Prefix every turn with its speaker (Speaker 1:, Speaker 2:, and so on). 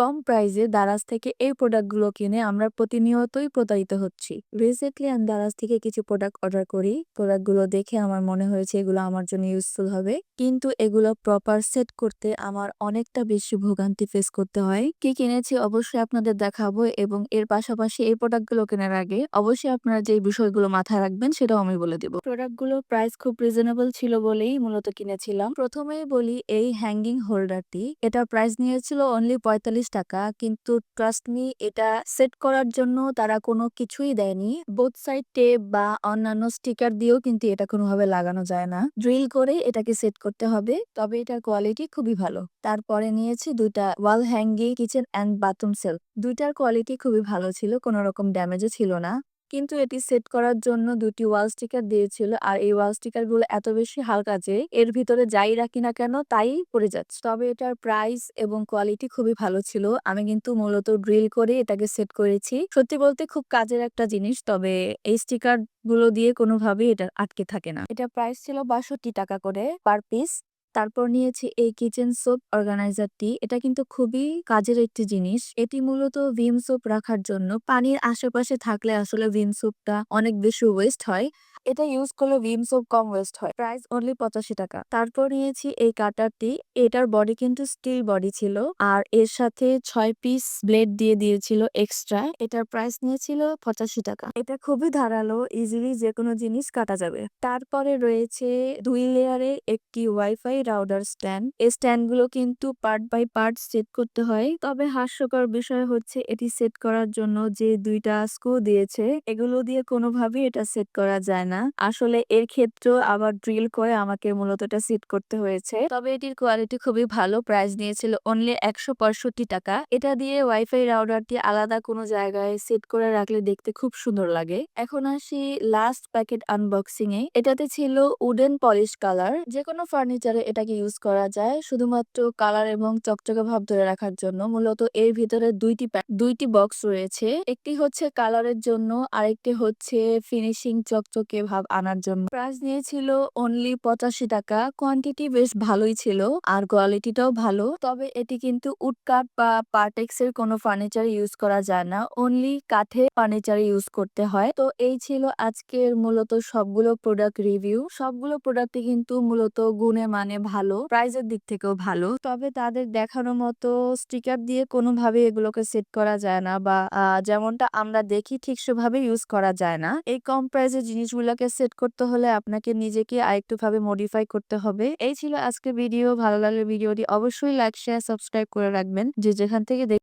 Speaker 1: কম প্রাইসে দারাজ থেকে এই প্রোডাক্টগুলো কিনে আমরা প্রতিনিয়তই প্রতারিত হচ্ছি। রিসেন্টলি আমি দারাজ থেকে কিছু প্রোডাক্ট অর্ডার করি। প্রোডাক্টগুলো দেখে আমার মনে হয়েছে এগুলো আমার জন্য ইউজফুল হবে। কিন্তু এগুলো প্রপার সেট করতে আমার অনেকটা বেশি ভোগান্তি ফেস করতে হয়। কি কিনেছি অবশ্যই আপনাদের দেখাবো এবং এর পাশাপাশি এই প্রোডাক্টগুলো কেনার আগে অবশ্যই আপনারা যে বিষয়গুলো মাথায় রাখবেন সেটাও আমি বলে দেবো। প্রোডাক্টগুলোর প্রাইস খুব রিজনেবল ছিল বলেই মূলত কিনেছিলাম। প্রথমেই বলি এই হ্যাঙ্গিং হোল্ডারটি এটার প্রাইস নিয়েছিল অনলি পঁয়তাল্লিশ টাকা, কিন্তু ট্রাস্ট মি এটা সেট করার জন্য তারা কোনো কিছুই দেয়নি। বোথ সাইড টেপ বা অন্যান্য স্টিকার দিয়েও কিন্তু এটা কোনোভাবে লাগানো যায় না। ড্রিল করে এটাকে সেট করতে হবে, তবে এটার কোয়ালিটি খুবই ভালো। তারপরে নিয়েছি দুইটা wall hanging kitchen and bathroom shelf দুইটার কোয়ালিটি খুবই ভালো ছিল, কোনো রকম ড্যামেজও ছিল না। কিন্তু এটি সেট করার জন্য দুটি ওয়াল স্টিকার দিয়েছিল। আর এই ওয়াল স্টিকারগুলো এত বেশি হালকা যে এর ভিতরে যাই রাখি না কেন তাই পড়ে যাচ্ছে। তবে এটার প্রাইস এবং কোয়ালিটি খুবই ভালো ছিল। আমি কিন্তু মূলত ড্রিল করে এটাকে সেট করেছি। সত্যি বলতে খুব কাজের একটা জিনিস, তবে এই স্টিকারগুলো দিয়ে কোনোভাবেই এটা আটকে থাকে না। এটা প্রাইস ছিল বাষট্টি টাকা করে পার পিস। তারপর নিয়েছি এই কিচেন সোপ অর্গানাইজারটি এটা কিন্তু খুবই কাজের একটি জিনিস। এটি মূলত ভিম সোপ রাখার জন্য। পানির আশেপাশে থাকলে আসলে ভিম সোপটা অনেক বেশি ওয়েস্ট হয়। এটা ইউজ করলে ভিম সোপ কম ওয়েস্ট হয়। প্রাইস অনলি পঁচাশি টাকা। তারপর নিয়েছি এই কাটারটি। এটার বডি কিন্তু স্টিল বডি ছিল। আর এর সাথে ছয় পিস ব্লেড দিয়ে দিয়েছিল এক্সট্রা এটার প্রাইস নিয়েছিল পঁচাশি টাকা। এটা খুবই ধারালো ইজিলি যে কোনো জিনিস কাটা যাবে। তারপরে রয়েছে দুই লেয়ারের একটি ওয়াইফাই রাউডার স্ট্যান্ড এই স্ট্যান্ডগুলো কিন্তু পার্ট বাই পার্ট সেট করতে হয়। তবে হাস্যকর বিষয় হচ্ছে, এটি সেট করার জন্য যে দুইটা স্ক্রু দিয়েছে, এগুলো দিয়ে কোনোভাবেই এটা সেট করা যায় না। আসলে এর ক্ষেত্রেও আবার ড্রিল করে আমাকে মূলত এটা সেট করতে হয়েছে। তবে এটির কোয়ালিটি খুবই ভালো। প্রাইস নিয়েছিল অনলি একশো পঁয়ষট্টি টাকা। এটা দিয়ে ওয়াইফাই রাউডারটি আলাদা কোনো জায়গায় সেট করে রাখলে দেখতে খুব সুন্দর লাগে। এখন আসি লাস্ট প্যাকেট আনবক্সিং এ এটাতে ছিল উডেন পলিশ কালার যে কোনো ফার্নিচারে এটাকে ইউজ করা যায়। শুধুমাত্র কালার এবং চকচকে ভাব ধরে রাখার জন্য। মূলত এর ভিতরে দুইটি দুইটি বক্স রয়েছে। একটি হচ্ছে কালারের জন্য, আরেকটি হচ্ছে ফিনিশিং চকচকে ভাব আনার জন্য। প্রাইস নিয়েছিল অনলি পঁচাশি টাকা। কোয়ান্টিটি বেশ ভালোই ছিল আর কোয়ালিটিটাও ভালো। তবে এটি কিন্তু উড কাঠ বা পার্টেক্স এর কোনো ফার্নিচার ইউজ করা যায় না। অনলি কাঠে ফার্নিচার ইউজ করতে হয়। তো এই ছিল আজকের মূলত সবগুলো প্রোডাক্ট রিভিউ সবগুলো প্রোডাক্টই কিন্তু মূলত গুণে মানে ভালো প্রাইজের দিক থেকেও ভালো। তবে তাদের দেখানো মতো স্টিকার দিয়ে কোনোভাবে এগুলোকে সেট করা যায় না বা যেমনটা আমরা দেখি ঠিক সেভাবে ইউজ করা যায় না। এই কম প্রাইজের জিনিসগুলোকে সেট করতে হলে আপনাকে নিজেকে আরেকটু ভাবে মডিফাই করতে হবে। এই ছিল আজকে ভিডিও, ভালো লাগলে ভিডিওটি অবশ্যই লাইক শেয়ার সাবস্ক্রাইব করে রাখবেন। যে যেখান থেকে